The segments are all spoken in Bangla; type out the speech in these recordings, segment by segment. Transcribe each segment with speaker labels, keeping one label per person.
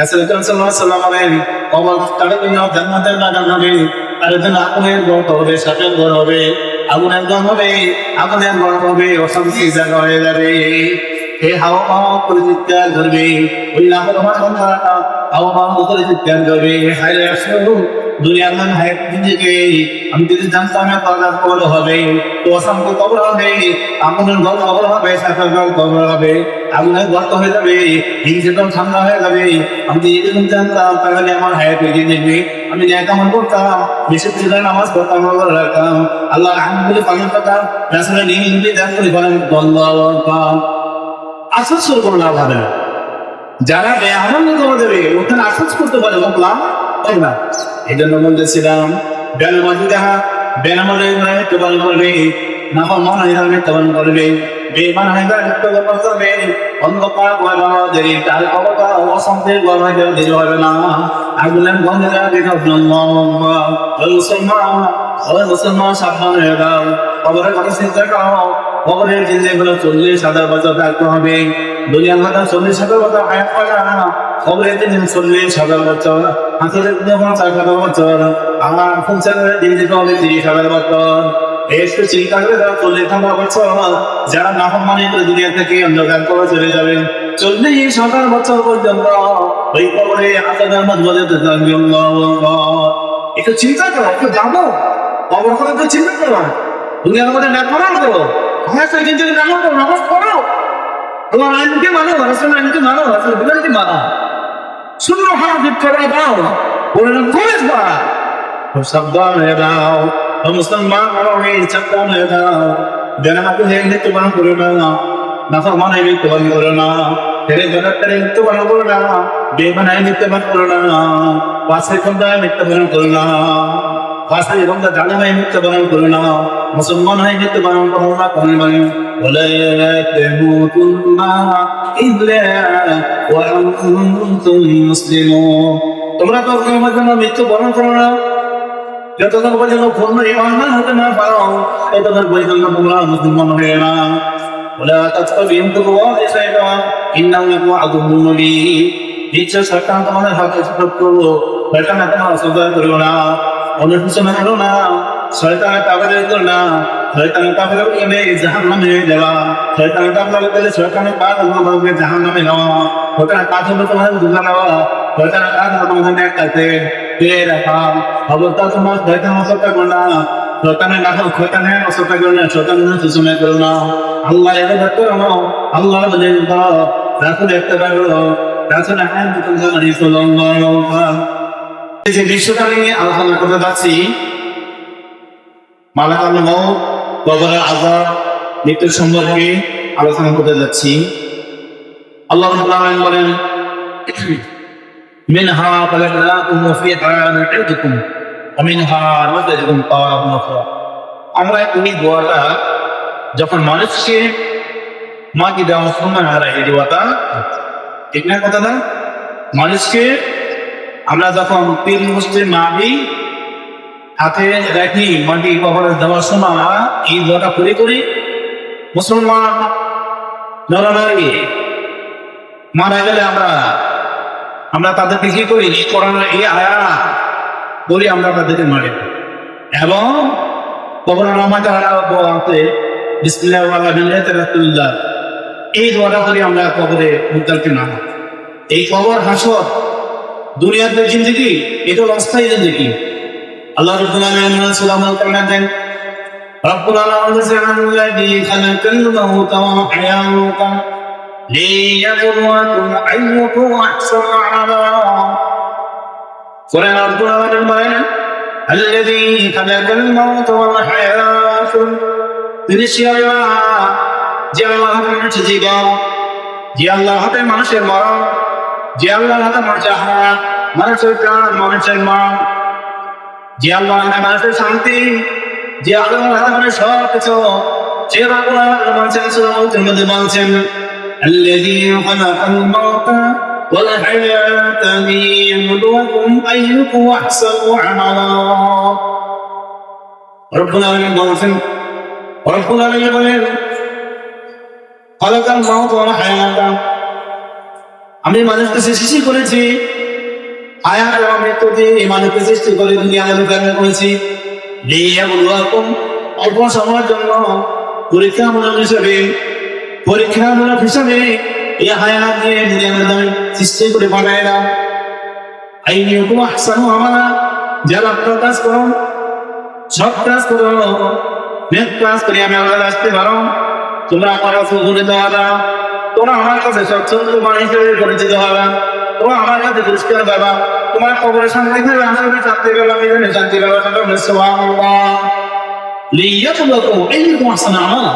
Speaker 1: রাসূলুল্লাহ সাল্লাল্লাহু আলাইহি কবর জন্য জান্নাতের বাগান হবে তার জন্য আগুনের গর্ত হবে, সাপের ঘর হবে, আগুনের ঘর হবে, আগুনের ঘর হবে, অশান্তি জায়গা হয়ে যাবে। হে হাওয়া হাওয়া করে চিৎকার করবে, ওই কথা হাওয়া হাওয়া করে চিৎকার করবে। হায় রে আসলো দুনিয়ার মান হায় নিজেকে, আমি যদি জানতাম না কবর কবর হবে তো অশান্তি কবর হবে আগুনের ঘর কবর হবে সাপের ঘর কবর হবে, আগুনের গর্ত হয়ে যাবে হিংসেতম ঠান্ডা হয়ে যাবে, আমি যদি এরকম জানতাম, তাহলে আমার হায়াত এগিয়ে নেবে। আমি ন্যায় কামন করতাম, বেশি পূজা নামাজ পড়তাম রাখতাম, আল্লাহ আহমদুল্লাহ পালন করতাম রাসুলের করে বলেন আসাদ শুরু করুন না। যারা বেআনন্দ করে দেবে, ওখানে আসাদ করতে পারে বললাম না এই জন্য বলতেছিলাম বেলমাজি দেখা বেনামাজি মৃত্যুবরণ করবে না মন হয়ে মৃত্যুবরণ করবে বেমান হয়ে মৃত্যুবরণ করবে অন্ধকার গর্ভাদের তার অবতা অসন্তের গর্ভাদের দেরি হবে না। গন্ধে যাবে ওই মুসলমান ওই মুসলমান সাবধান হয়ে যাও। খবরের কথা চিন্তা করো, খবরের জিনিসগুলো চল্লিশ হাজার বছর থাকতে হবে। দুনিয়ার কথা চল্লিশ হাজার বছর হায়াত পায় না খবরের দিন চল্লিশ হাজার বছর দিন পঞ্চাশ হাজার বছর, আমার পঞ্চাশের দিন দিতে তিরিশ হাজার চিন্তা করে দাও, চল্লিশ হাজার বছর যারা নাহমানি করে দুনিয়া থেকে অন্ধকার করে চলে যাবেন চল্লিশ হাজার বছর পর্যন্ত ওই কবরে মত বলতে থাকবে একটু চিন্তা করো, একটু জানো। কবর একটু চিন্তা করো। দুনিয়ার মধ্যে না করার করো। হ্যাঁ সেদিন যদি না করো, নামাজ পড়ো। তোমার আইনকে মানো রাসুল আইনকে মানো রাসুল বিধানকে মানো। শূন্য হাজির করে দাও। বলে না কলেজ বা সাবধান হয়ে দাও মুসলমান হয়ে সাবধান হয়ে দাও যারা হাতে হয়ে মৃত্যু বান করে না। নাফা মানে মৃত্যু বান করে না। তেরে জগৎটারে মৃত্যু বান করে না। বেমানায় মৃত্যু বান করে না। পাশে খন্দায় মৃত্যু বান করে না। পাশে খন্দা জানামায় মৃত্যু বান করে না মুসলমান হয়ে মৃত্যু বান করে না কোন মানে ولا تموتن إلا وأنتم مسلمون তোমরা তো তোমার জন্য মৃত্যু বরণ করো না যতক্ষণ পর্যন্ত পূর্ণ ইমানদার হতে না পারো ততক্ষণ পর্যন্ত তোমরা মুসলমান হয়ে না ولا تتبعوا خطوات الشيطان إنه لكم عدو مبين নিশ্চয় শয়তান তোমাদের হাতে শত্রু শয়তান তোমার অসুবিধা করো না অনুশোচনা করো না। শয়তানের তাবেদের করো না। শয়তানের তাবেদের গেলে জাহান নামে যাওয়া শয়তানের তাবেদের গেলে শয়তানের কাজ হবে জাহান নামে নেওয়া শয়তানের কাজ হলো তোমাদের দুর্গা নেওয়া শয়তানের কাজ হলো তোমাদের একটাতে পেয়ে রাখা? অবস্থা তোমার শয়তান অসুবিধা করো না। শয়তানের না শয়তানের অসুবিধা করো না। শয়তানের সুষময় করো না। আল্লাহ এর দেখতে রাখো আল্লাহ বলে রাখো দেখতে পারো রাসূল আহমদ সাল্লাল্লাহু আলাইহি যে বিষয়টা নিয়ে আলোচনা করতে যাচ্ছি মালাকাল কবরের আযাব মৃত্যুর সম্পর্কে আলোচনা করতে যাচ্ছি। আল্লাহ বলেন আমরা যখন মানুষকে মাকে দেওয়া সময় হারাই এই দোয়াটা ঠিক না কথাটা মানুষকে আমরা যখন তিন মুসলিম মাটি হাতে রাখি মাটি কবরে দেওয়ার সময় এই দোয়াটা করে করি, মুসলমান নরনারী মারা গেলে আমরা আমরা তাদেরকে কি করি? কোরআনের এই আয়া বলি আমরা তাদেরকে মারি। এবং নামাকে হারাতে বিসমিল্লাহ এই দোয়াটা করি আমরা কবরে মুদ্দারকে না এই কবর হাসর দুনিয়াতে জিন্দগি, এটা হল অস্থায়ী জিন্দগি। আল্লাহ রব্বুল আলামিন সালাম আল কালাম দেন, রব্বুল আলামিন আল্লাযী খালাকাল মাউতা ওয়া হায়াতা লিয়াবলুয়াকুম আইয়ুকুম আহসানু আমালা সূরা রব্বুল আলামিন বলেন, আল্লাযী খালাকাল মাউতা ওয়া হায়াতা তিনি আল্লাহ, যে আল্লাহ মানুষের জীবন যে আল্লাহ মানুষের মরণ যে আল্লাহ হাতে মানুষের হাত মানুষের প্রাণ মানুষের মন যে আল্লাহ হাতে মানুষের শান্তি যে আল্লাহ হাতে মানুষের সব কিছু সে আল্লাহ বলছেন সুরাউতের মধ্যে বলছেন الذي خلق الموت والحياة ليبلوكم أيكم أحسن عملا رب العالمين বলছেন رب العالمين বলেন خلق الموت والحياة আমি মানুষকে সৃষ্টি করেছি। এবং মৃত্যু দিয়ে এই মানুষকে সৃষ্টি করে দুনিয়া আলো প্রেরণ করেছি অল্প সময়ের জন্য পরীক্ষামূলক হিসেবে পরীক্ষামূলক হিসেবে এই হায়াত দিয়ে আমি সৃষ্টি করে বানাইলাম আইনিয়কুম আহসানু আমালা, যারা আপনার কাজ করো, সব কাজ করো, নেক কাজ করে, আমি আল্লাহ আসতে পারো তোমরা আমার উপনীত হবা তোমরা আমার কাছে স্বচ্ছন্দ মানুষ হিসেবে পরিচিত হবা। তোমরা আমার কাছে পুরস্কার পাবা তোমার কবরের সামনে আমার কাছে শান্তি পাবা জানি শান্তি পাবা তোমরা সুবহানাল্লাহ। লিয়াকুলাকুম আইয়ুকুম আহসানু আমালা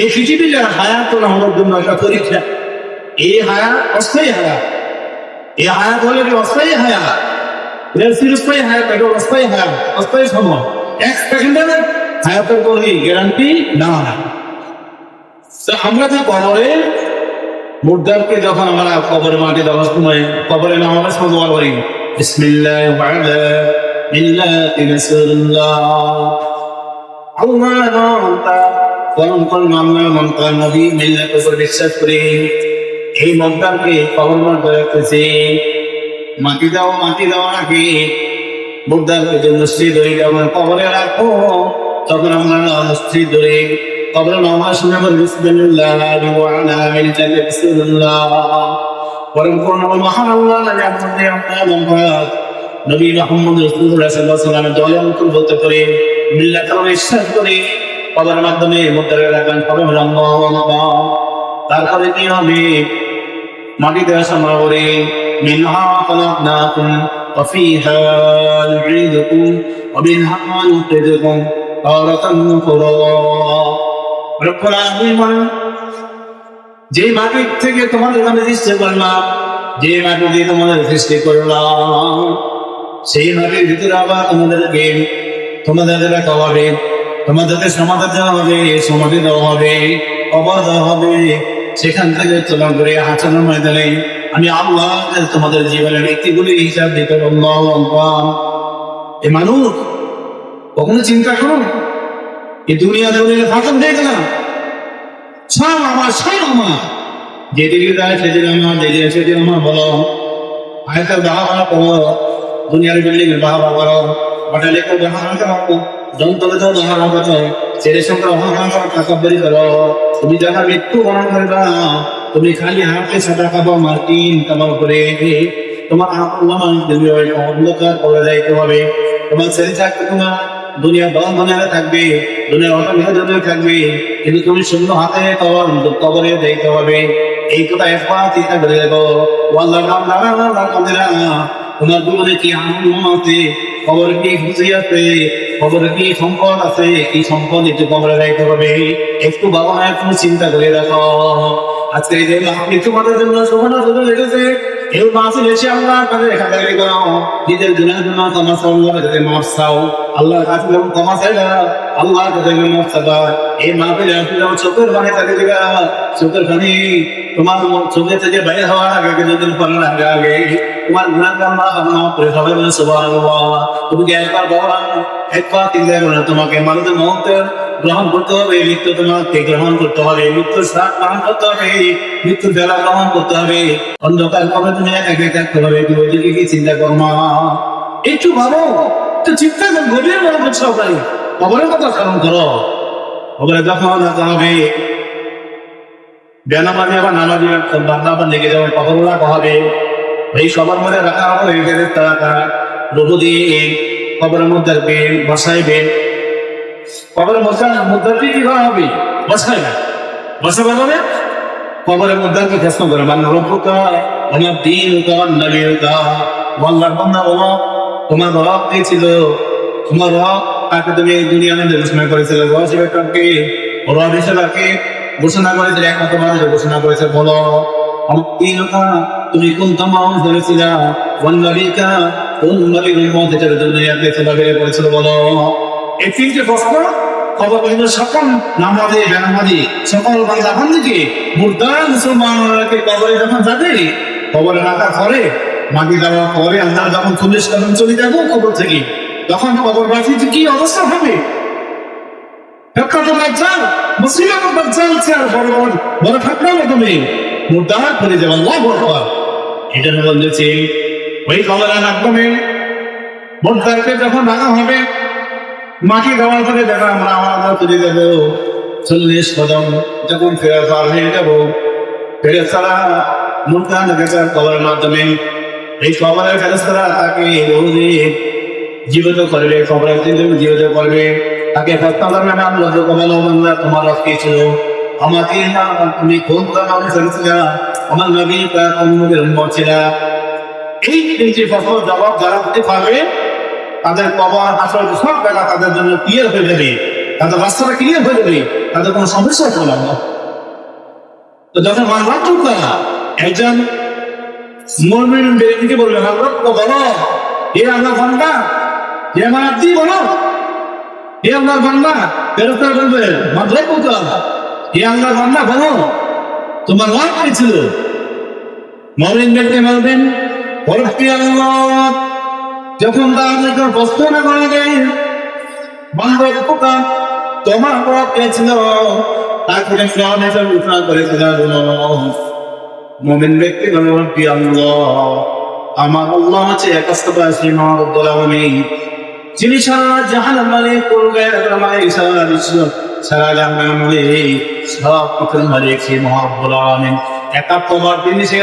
Speaker 1: এই পৃথিবীর হায়াত হলো আমাদের জন্য একটা পরীক্ষা। এই হায়াত অস্থায়ী হায়াত। এই হায়াত হলো কি অস্থায়ী এটা চিরস্থায়ী হায়াত এটা অস্থায়ী হায়াত? অস্থায়ী সময়। এক সেকেন্ডের হায়াতের কোনো গ্যারান্টি না। আমরা যে কবরে মুর্দারকে যখন আমরা কবরে মাটি দেওয়ার সময় কবরে নামার সময় দোয়া করি বিশ্বাস করে। এই মমতাকে কবর মধ্যে রাখতেছি মাটি দাও মাটি দাও নাকি মুর্দারকে যে মসজিদ হয়ে যাবে কবরে রাখো তখন আমরা মসজিদ ধরে কবর নামাজ শুনে বল বিসমিল্লাহ ওয়া আলা মিল্লাতি রাসূলুল্লাহ পরম করুণা মহান আল্লাহ লাগে আপনাদের আপনার মমতাজ নবী মোহাম্মদ রাসূলুল্লাহ সাল্লাল্লাহু আলাইহি ওয়াসাল্লাম দয়া মুকুল বলতে করে মিল্লাতের বিশ্বাস করে কবরের মাধ্যমে মুদ্রা রাখবেন কবে আল্লাহ তারপরে কি হবে মাটিতে আসা মাওরে মিনহা খলাকনাকুম وفيها نعيدكم ومنها نخرجكم تارة أخرى যে মাটির থেকে তোমাদের আমি সৃষ্টি করলাম, যে মাটি দিয়ে তোমাদের সৃষ্টি করলাম, সেই মাটির ভিতরে আবার তোমাদেরকে, তোমাদের রাখা হবে, তোমাদেরকে সমাধান দেওয়া হবে, সমাধি দেওয়া হবে, অবাধ হবে। সেখান থেকে তোমার করে হাঁচানোর ময়দানে। আমি আল্লাহ তোমাদের জীবনের ব্যক্তিগুলি হিসাব দিতে পারব এ মানুষ, কখনো চিন্তা করুন এই দুনিয়া দুনিয়া ফাঁকা হয়ে গেলাম। সব আমার সব আমার। যেদিকে যায় সেদিন আমার, যেদিকে সেদিন আমার বলো। আয়তার বাহাবা করো দুনিয়ার বিল্ডিং এর বাহাবা করো হোটেলে কেউ বাহাবা করো যন্ত্রে তো বাহাবা করো ছেলের সঙ্গে বাহাবা করো টাকা বেরি করো। তুমি যারা মৃত্যু বরণ করবা, তুমি খালি হাতে সাদা খাব মার্কিন কামাল করে তোমার আল্লাহ অন্ধকার করে যাইতে হবে। তোমার ছেলে থাকতে তোমার দুনিয়া দল মনে থাকবে, দুনিয়া অটো মেহদে থাকবে, কিন্তু তুমি শূন্য হাতে কবর কবরে দেখতে হবে। এই কথা একবার চিন্তা করে দেখো। আল্লাহ তোমার জীবনে কি আনন্দ আছে? কি খুশি আছে? খবর কি সম্পদ আছে? কি সম্পদ একটু কবরে হবে। একটু বাবা মায়ের চিন্তা করে দেখো। আজকে এই জন্য সমানা লেগেছে এই মাসে এসে আল্লাহ তাদের খাতারি করো। নিজের গুণের জন্য তোমার সঙ্গে যাতে মাফ চাও। আল্লাহর কাছে যখন ক্ষমা চাইলা আল্লাহ কাছে মাফ চাবা। এই মাফে যখন চোখের পানি তাকে দিবা চোখের পানি তোমার চোখে থেকে বাইরে হওয়ার আগে কিছুদিন পর আগে আগে, তোমার গুণার কান্না কান্না করে সবাই বলে সুবহানাল্লাহ। তুমি কি একবার বাবা একবার না, তোমাকে মানুষের মুহূর্তের গ্রহণ করতে হবে মৃত্যু তোমাকে গ্রহণ করতে হবে মৃত্যুর শ্বাস গ্রহণ করতে হবে মৃত্যুর বেলা গ্রহণ করতে হবে। অন্ধকার কবে তুমি একা একা থাকতে হবে তুমি কি চিন্তা করো মা? একটু ভাবো, একটু চিন্তা করো, গভীর মনে করছ ভাই খবরের কথা স্মরণ করো। খবরে যখন রাখা হবে। বেনামাজি আবার নামাজি বান্দা আবার লেগে যাবে, কখন রাখা হবে এই সবার মধ্যে রাখা হবে এখানে তারা রোগ দিয়ে খবরের মধ্যে রাখবে বসাইবে কবরের মধ্যে মুদ্রাটি কি করা হবে বসাই না। বসাবে মানে কবরের মধ্যে কি প্রশ্ন করে। মান রব্বুকা আমার দিন কার নবীকা আল্লাহর বান্দা বাবা তোমার রব কে ছিল? তোমার রব তাকে তুমি এই দুনিয়ার মধ্যে ঘোষণা করেছিল। বসে কাকে রব হিসেবে কে ঘোষণা করেছিল, একমাত্র মানুষ ঘোষণা করেছে। বলো আমার দিনকা, তুমি কোন তামাম ধরেছিল? কোন নবীকা কোন নবীর মধ্যে দুনিয়াতে ছিল বের করেছিল? বলো। এই তিনটে প্রশ্ন পর্যন্ত সকল নামাজে বেনামাজি সকল বাংলা বান্দিকে মুর্দার মুসলমানকে কবরে যখন যাবে, কবরে রাখা করে মাটি দেওয়া পরে আমরা যখন চল্লিশ কদম চলে যাব কবর থেকে, তখন কবর বাসীতে কি অবস্থা হবে? করে আল্লাহ যখন ভাঙা হবে মাটি দেওয়ার পরে দেখো আমরা, আমার তুলে দেবো চল্লিশ কদম যখন ফেরা পার হয়ে যাব ফেরে ছাড়া মুখটা দেখেছে কবরের মাধ্যমে। এই কবরের ফেরেস্তারা তাকে রোজে জীবিত করবে, কবরের দিন জীবিত করবে। তাকে হত্যা করবে না আল্লাহ কবল বাংলা তোমার রক্তে ছিল। আমাকে না, তুমি কোন কারণে ফেলেছিলা আমার নবী তার অনুমতির উম্মত ছিলা। এই তিনটি ফসল জবাব দিতে পারবে তাদের কবর আসল সব জায়গা তাদের জন্য ক্লিয়ার হয়ে যাবে। তাদের রাস্তাটা ক্লিয়ার হয়ে যাবে। তাদের কোনো সমস্যা হবে না। তো যখন মানবাদ করবে না একজন মরমিন ব্যক্তিকে বলবে আল্লাহ বলো এ আল্লাহ বান্দা এ আমার আব্দি বলো এ আল্লাহ বান্দা, ফেরত বলবে মাদ্রাই বলতে এ আল্লাহ বান্দা, বলো, তোমার লাভ কি ছিল? মরমিন ব্যক্তি বলবেন পরবর্তী আল্লাহ যখন নিকট প্রশ্ন করা যায় পোকা তোমার বড় কে ছিল তারপরে ফ্রাউন এসে ঘোষণা করেছিল, মোমিন ব্যক্তি বলবি আল্লাহ। আমার আল্লাহ আছে একাস্তবাসী মহাবুল আলমী যিনি সারা জাহান মালিক করবে মালিক সারা বিশ্ব, সারা জাহান মালিক সব কিছুর মালিক সেই মহাবুল আলমী একাত্মবার তিনি সেই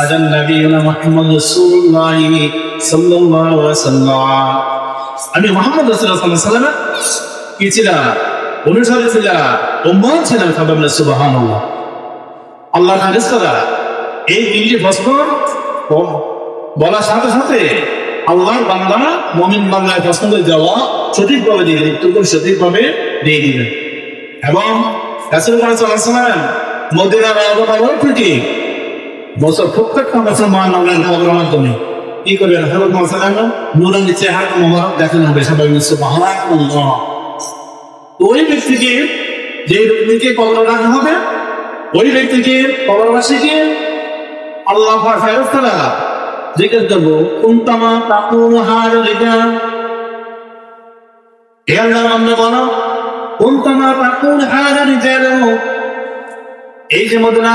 Speaker 1: আজ নবীনা মুহাম্মদ রাসূলুল্লাহ সাল্লাল্লাহু আলাইহি ওয়াসাল্লাম আমি মোহাম্মদ রাসূলুল্লাহ সাল্লাল্লাহু আলাইহি ওয়াসাল্লাম কি ছিলাম অনুসারী ছিলাম উম্মত ছিলাম সুবহানাল্লাহ। আল্লাহ ফেরেশতারা এই তিনটি ফসল বলার সাথে সাথে আল্লাহর বান্দা মমিন বাংলায় পছন্দের যাওয়া সঠিকভাবে দিয়ে দিলেন উত্তর সঠিকভাবে দিয়ে দিলেন। এবং রাসূল সাল্লাল্লাহু মদিনার আবহাওয়া থেকে বছর প্রত্যেকটা মহান আল্লাহর খবরের মাধ্যমে কি করবেন? হজরত মাসালাম নুরানি চেহারা মোবারক দেখানো হবে সবাই সুবহানাল্লাহ। ওই ব্যক্তিকে যে ব্যক্তিকে কবর রাখা হবে, ওই ব্যক্তিকে কবরবাসীকে আল্লাহ ফেরস্তারা জিজ্ঞেস করব, কুন্তামা তাকুন হার রিজা হে আল্লাহ আমরা বলো, কুন্তামা তাকুন হার রিজা এই যে মদনা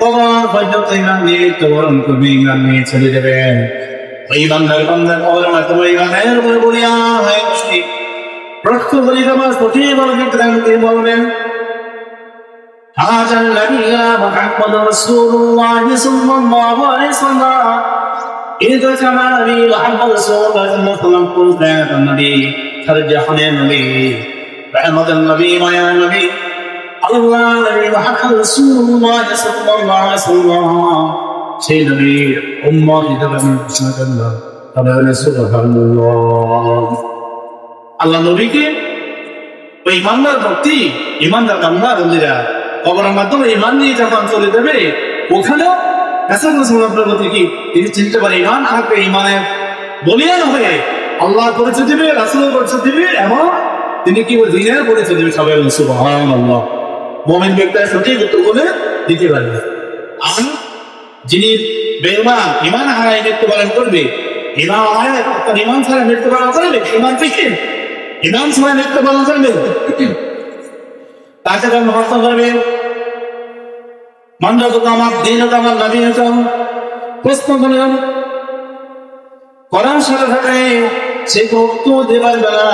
Speaker 1: তোমার পর্যন্ত ইমান নিয়ে তোরণ করবে ইমান নিয়ে চলে যাবেন ওই বান্দার বান্দার কবরের মাধ্যমে ইমানের উপরে বলিয়া হয় প্রশ্ন বলি তোমার সঠিক বলবেন তিনি বলবেন هذا النبي محمد رسول الله صلى الله عليه وسلم إذا كما نبي محمد رسول الله صلى الله عليه وسلم قلت يا النبي ترجحني النبي رحمة النبي ويا النبي আল্লাহ সেই আল্লাহ ইমান চলে যাবে, ওখানেও প্রতি তিনি চিনতে পারে ইমান থাকবে ইমানের বলিয়ান হয়ে আল্লাহ পরিচয় দিবে রাসূলের পরিচয় দিবে এবং তিনি কি দিনের পরিচয় দিবে সবাই সুবহানাল্লাহ। মুমিন ব্যক্তি সঠিক উত্তর বলে দিতে পারবে। আর যিনি বেঈমান ইমান হারায় মৃত্যুবরণ করবে ইমান হারায় তার ইমান ছাড়া মৃত্যুবরণ করবে ইমান থেকে ইমান ছাড়া মৃত্যুবরণ করবে। তাকে তার মহত্ব করবে মন্দ তো আমার দিন তো আমার নবী তো প্রশ্ন করলাম করার সাথে সাথে সে উত্তর দেবার বেলা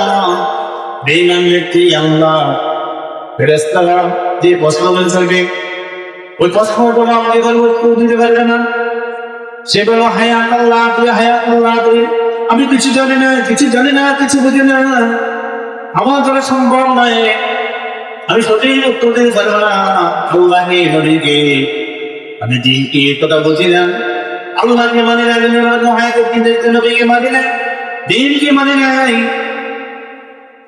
Speaker 1: বেঈমান ব্যক্তি আল্লাহ ফেরেস্তারা যে প্রশ্ন করে চলবে ওই প্রশ্নটা আমাকে বলব উত্তর দিতে পারবে না। সে বলল হায়াত আল্লাহ, তুই হায়াত আল্লাহ তুই আমি কিছু জানি না, কিছু জানি না, কিছু বুঝি না। আমার দ্বারা সম্ভব নয়। আমি সঠিক উত্তর দিতে পারব না। আল্লাহকে নদীকে আমি দিনকে কথা বুঝি না? আল্লাহকে মানি না হায়াত নবীকে মানি না, দিনকে মানি নাই।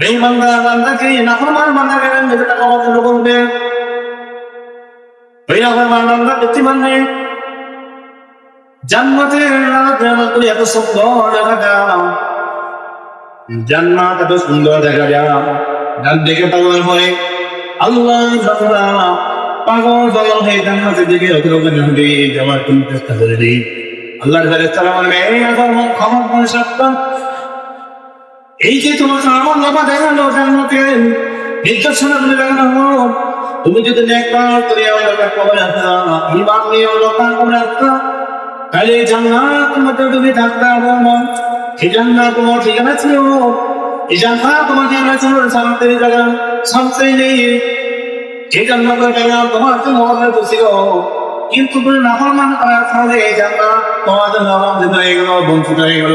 Speaker 1: বেঈমানরা বান্দাকে নাফরমান বান্দাকে যেটা কবর করবে। ওই নাফরমান বান্দা বুদ্ধিমান নেই জান্নাতের জান্নাতুল এত সুন্দর দেখা যায়। জান্নাত এত সুন্দর দেখা যায়। ডান দিকে পাগল হয়ে আল্লাহ জাফরা পাগল পাগল হয়ে জান্নাতের দিকে অগ্রগণ হবে যাওয়ার তুমি চেষ্টা করে আল্লাহর বলবে এই ক্ষমা করে এই যে তোমাকে আমার নামা দেখাল, জান্নাতে। নির্দেশনা বলে দেখানো তুমি যদি নেককার করে আল্লাহকে কবর আসা ইমান নিয়ে আল্লাহকে কবর আসা তাহলে জান্নাত তোমাকে তুমি থাকতে হবে তোমার ঠিকানা ছিল। এই জান্নাত তোমার ঠিকানা ছিল শান্তির জায়গা। শান্তি নেই। এই জান্নাতের জায়গা তোমার তো মহলের ছিল। কিন্তু তুমি নাফরমান করার ফলে এই জান্নাত তোমার জন্য হয়ে গেল, বঞ্চিত হয়ে গেল।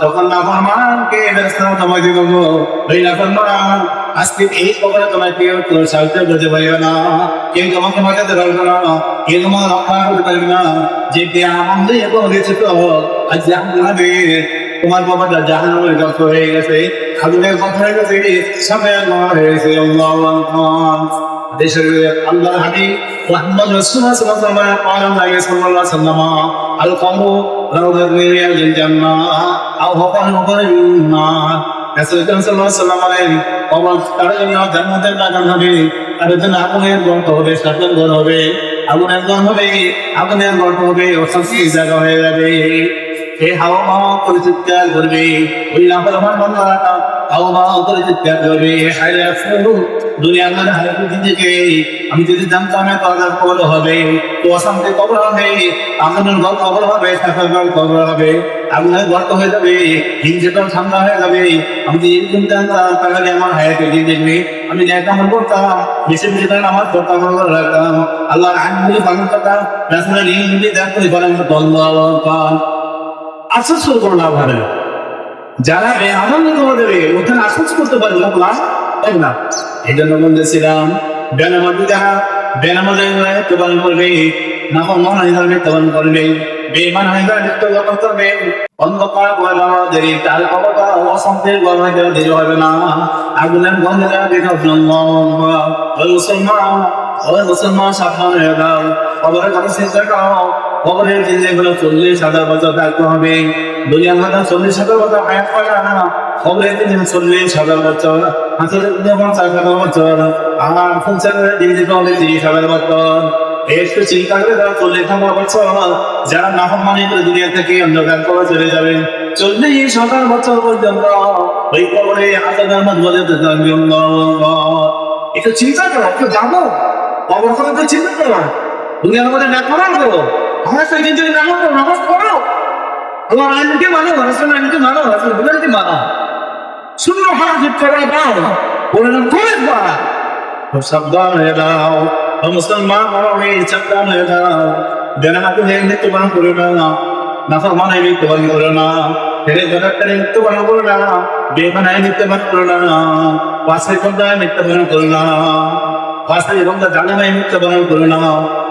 Speaker 1: তখন নাফরমানকে ব্যস্ত তোমাকে বলব ওই নাফরমান আজকে এই খবরে তোমার কেউ তোর সাহায্য করতে পারবে না। কেউ তোমাকে বাঁচাতে পারবে না। কেউ তোমার রক্ষা করতে পারবে না। যে কে আনন্দে এখন গেছে তো আজ জাহান্নামে তোমার বাবাটা জাহান্নামের হয়ে গেছে। আগুনের কথা হয়ে গেছে, সামনে আল্লাহ হয়ে গেছে, আল্লাহ আল্লাহ দেশের আল্লাহ হাবিব মুহাম্মদ রাসূলুল্লাহ সাল্লাল্লাহু আলাইহি ওয়াসাল্লাম আল কমরু রাউদাতুল মিনাল জান্নাহ আও হাফান হাফান নার রাসূল হবে তার জন্য আগুনের হবে সাতন ঘর হবে আগুনের গন্ধ হবে আগুনের গন্ধ হবে অশান্তি জায়গা হয়ে যাবে হাওয়া মাওয়া করে চিৎকার করবে ওই করবে হায়রে আফসোস দুনিয়ার মধ্যে হায়াতুল থেকে আমি যদি জানতাম এত কবর হবে, তো অশান্তি কবর হবে, আগুনের ঘর হবে সাফার কবর হবে, আগুনের হয়ে যাবে হিংসেটাও ঠান্ডা হয়ে যাবে। আমি যদি এরকম জানতাম তাহলে আমার হায়াতে দিয়ে দেখবে? আমি ন্যায়টা আমল করতাম, বেশি বেশি আমার আমল রাখতাম। আল্লাহর আইনগুলি পালন করতাম রাসুলের নিয়মগুলি দেখ করে বলেন, আল্লাহ আফসোস করে কোনো লাভ হবে যারা তোমার দেবে, ওখানে আফসোস করতে পারে লাভ হবে না? এই জন্য বলতেছিলাম বেনামাজি যারা বেনামাজি মৃত্যুবরণ করবে। না মন হাজার মৃত্যুবরণ করবে। বেমান হাজার মৃত্যুবরণ করবে। অন্ধকার দেরি, তার অবতা অসন্তের গর্ভে দেরি হবে না। আগুনের গন্ধে দেখা ওই মুসলমান ওই মুসলমান, সাবধান হয়ে যাও। খবরের কথা চিন্তা করো। কবরের জিন্দে গুলো চল্লিশ হাজার বছর থাকতে হবে। দুনিয়ার কথা চল্লিশ হাজার বছর হায়াত পাবে না। দিন চল্লিশ হাজার বছর দিনে পঞ্চাশ হাজার বছর আর ফুলচারের দিন দিতে তিরিশ হাজার করে তারা চল্লিশ হাজার বছর যারা নাহমানি করে দুনিয়া থেকে অন্ধকার করে চলে যাবে চল্লিশ হাজার বছর পর্যন্ত ওই কবরে আজাদের থাকবে একটু চিন্তা করো, একটু জানো। কবর তো চিন্তা করো দুনিয়ার মধ্যে না করার করো আমার সেদিন যদি না করো নামাজ পড়ো তোমার আইনকে মানো রাসুল আইনকে মানো রাসুল বিধানকে মানো। শূন্য হাজির করে দাও। বলে না করে দাও সাবধান হয়ে দাও মুসলমান মনে সাবধান হয়ে দাও বেনামাকে হয়ে মৃত্যুবরণ করো না নাফরমানে মৃত্যুবরণ করো না হেরে জগৎটারে মৃত্যুবরণ করো না বেমানায় মৃত্যুবরণ করে না পাশে সন্ধ্যায় মৃত্যুবরণ করে না পাশে সন্ধ্যা জানে নাই মৃত্যুবরণ করো না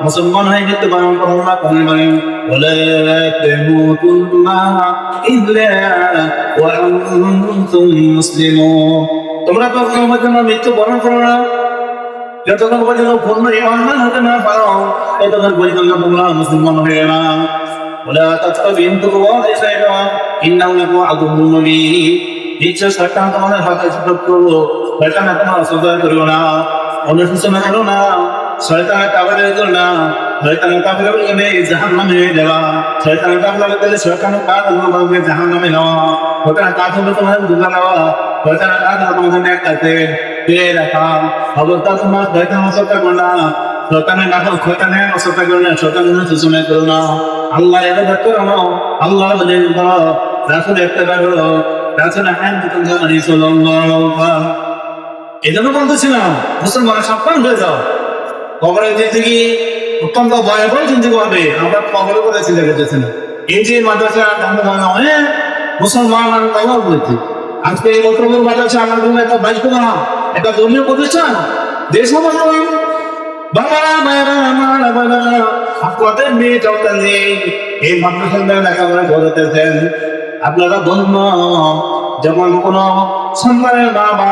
Speaker 1: মুসলমান হয়ে মৃত্যুবরণ করো না কোন মানে বলে তেমুতুল্লাহ ইল্লা ওয়া আনতুম মুসলিমুন তোমরা তো তোমার জন্য মৃত্যুবরণ করো না যতক্ষণ পর্যন্ত পূর্ণ ইমান হতে না পারো ততক্ষণ পর্যন্ত তোমরা মুসলমান হয়ে না ولا تتبعوا خطوات الشيطان انه لكم عدو مبين নিশ্চয় শয়তান তোমাদের হাতে শত্রু শয়তান তোমার সদা করো না অনুশোচনা করো না, শয়তানের কাবারে করো না। শয়তানের কাবারে গেলে জাহান নামে যাওয়া শয়তানের কাবারে গেলে শয়তানের কাজ হবে জাহান নামে নেওয়া? শয়তানের কাজ হবে তোমাদের দুর্গা নেওয়া। শয়তানের কাজ হবে তোমাদের এক কাছে পেয়ে রাখা? খবরদার তোমার শয়তান অসত্য করো না। শয়তানের নাটক শয়তানের অসত্য করো না শয়তানের করো না। আল্লাহ এবার করো না, আল্লাহ বলে রাসুল একটা রাসুল হ্যাঁ তুমি চলো এই জন্য বলতেছিলাম মুসলমান সাবধান হয়ে যাও। কবরের দিক থেকে অত্যন্ত ভয়াবহ চিন্তা করবে আমরা কবরে করে চিন্তা করতেছি না। এই যে মাদ্রাসা মনে হয় মুসলমান কবর বলছি। আজকে এই বক্তব্য মাদ্রাসা আমার জন্য একটা বাইক না একটা ধর্মীয় প্রতিষ্ঠান। দেশ সমাজ আপনারা বন্ধ যেমন কোনো সন্তানের বাবা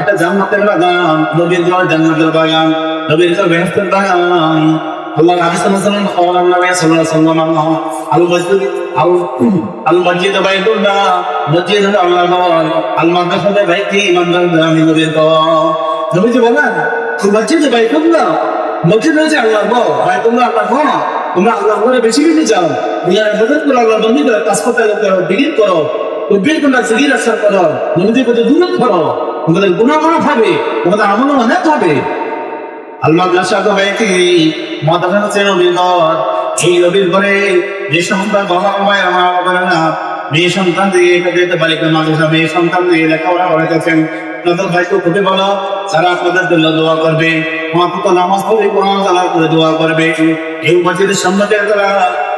Speaker 1: এটা জান্নাতের বাগান, নবীর ঘর, জান্নাতের বাগান, নবীর ঘর, বেহেশতের বাগান। আল্লাহ নবী সাল্লাল্লাহু আলাইহি ওয়াসাল্লাম আল মসজিদ, আল আল মসজিদ বাইতুল্লাহ, মসজিদ আল্লাহ ঘর, আল মাদ্রাসা বাইতি ইমানদার আমি নবীর ঘর। নবীজি বলেন মসজিদ বাইতুল্লাহ, মসজিদ হচ্ছে আল্লাহ ঘর, বাইতুল্লাহ আল্লাহ ঘর। তোমরা আল্লাহ ঘরে বেশি বেশি যাও। দুনিয়ার ইবাদত করো আল্লাহ বন্দি করো কাজ করতে করো বিগিত করো। তকবীর তোমরা সিগির আসার করো। নবীজির প্রতি দূরত করো। তোমাদের গুনাহ মাফ হবে তোমাদের আমল অনেক হবে। আল্লাহ মাদ্রাসা তো বাইতি মাদ্রাসা হচ্ছে নবীর ঘর। এই নবীর ঘরে যে সন্তান, বাবা মায় আমার বাবা না, মেয়ে সন্তান দিয়ে এটা যেতে পারি মাদ্রাসা, মেয়ে সন্তান দিয়ে লেখাপড়া করাইতেছেন। আপনাদের ভাইকে খুবই ভালো তারা আপনাদের জন্য দোয়া করবে আমার তো নামাজ পড়ে, কোরআন তালা করে দোয়া করবে। এই মসজিদের সামনে তারা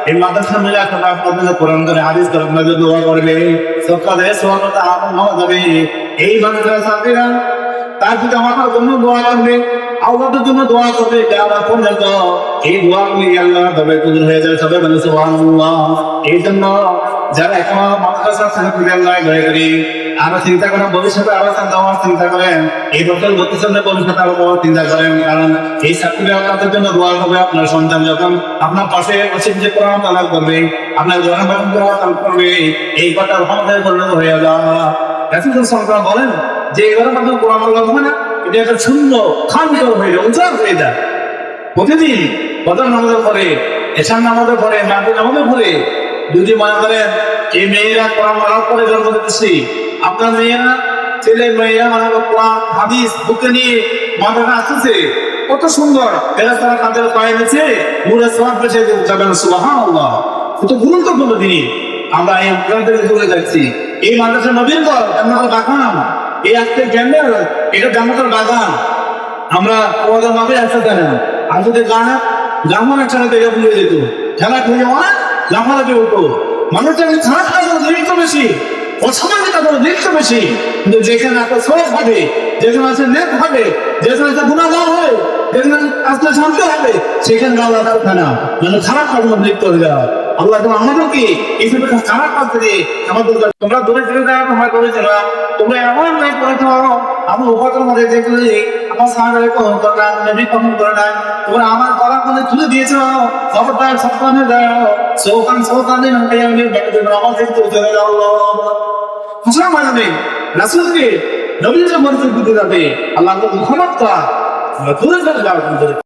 Speaker 1: এই মাদ্রাসা মিলে আপনাদের কোরআন করে, হাদিস করে আপনাদের দোয়া করবে। এই মাদ্রাসা ছাত্রীরা তার পিতা মাতার জন্য দোয়া করবে আল্লাহর জন্য দোয়া করবে কেয়ামত পর্যন্ত এই দোয়াগুলি আল্লাহ তবে কবুল হয়ে যাবে, সবাই বলে সুবহানাল্লাহ। এই জন্য যারা এখনও মাদ্রাসা ছেলে আল্লাহ দয়া করি, আরও চিন্তা করেন, ভবিষ্যতে আরও চিন্তা হওয়ার চিন্তা করেন, এই বছর ভবিষ্যতে ভবিষ্যতে আরও বড় চিন্তা করেন, কারণ এই ছাত্রীরা আপনাদের জন্য দোয়া করবে, আপনার সন্তান যখন আপনার পাশে বসে যে কোরআন তালাক করবে, আপনার তালাক করবে, এই কথা আমাদের পরিণত হয়ে যাওয়া রাসূল সাল্লাল্লাহু বলেন যে এগারো মাত্র কোরআন আল্লাহ হবে না, এটা একটা শূন্য খান্ত হয়ে উজাড় হয়ে যায় প্রতিদিন বদর নামাজের পরে এসান নামাজের পরে মাটি নামাজের পরে যদি মনে করেন এই মেয়েরা কোরআন আলাপ করে জন্ম দিতেছি। আপনার মেয়েরা, ছেলে মেয়েরা মানে কোরআন, হাদিস, বুকে নিয়ে মাথাটা আসতেছে। কত সুন্দর এরা তারা তাদের পায়ে নিচে মুড়ে সোয়াদ পেছে যাবেন সুবাহান আল্লাহ কত গুরুত্বপূর্ণ জিনিস আমরা এই গ্রন্থে চলে যাচ্ছি। এই মাদ্রাসা নবীন ঘর জান্নাতের বাগান। এই আজকের জ্ঞানের এটা জান্নাতের বাগান। আমরা তোমাদের মাঝে একসাথে না আর যদি গানা জামন একসাথে দেখে ভুলে যেত খেলা খেলে অনেক জামালাতে উঠতো। মানুষের খারাপ কাজ জীবিত বেশি। অসামান্য তাদের দেখতে বেশি। কিন্তু যেখানে একটা সোয়াব হবে, যেখানে আছে নেক হবে, যেখানে আছে গুণাগার হবে, যেখানে আসলে শান্তি হবে, সেখানে আল্লাহ থাকবে না মানে খারাপ কর্ম লিপ্ত হয়ে যাওয়া। আল্লাহ তুমি আমাদেরকে এই সব খারাপ কাজ থেকে আমাদের তোমরা দূরে থেকে যাও, তোমরা যাও তোমরা এমন নাই করেছ আমার উপার্জন মধ্যে দেখলে আমার সাহায্য কখন করা নবী কখন করে না তোমরা আমার করা মধ্যে তুলে দিয়েছ। খবরদার সপ্তাহে দাও সৌকান সৌকানে নয় আমি আমার থেকে চলে যাও। রাসুলকে যাবে। আল্লাহ ক্ষমতা দূরে চলে যাও।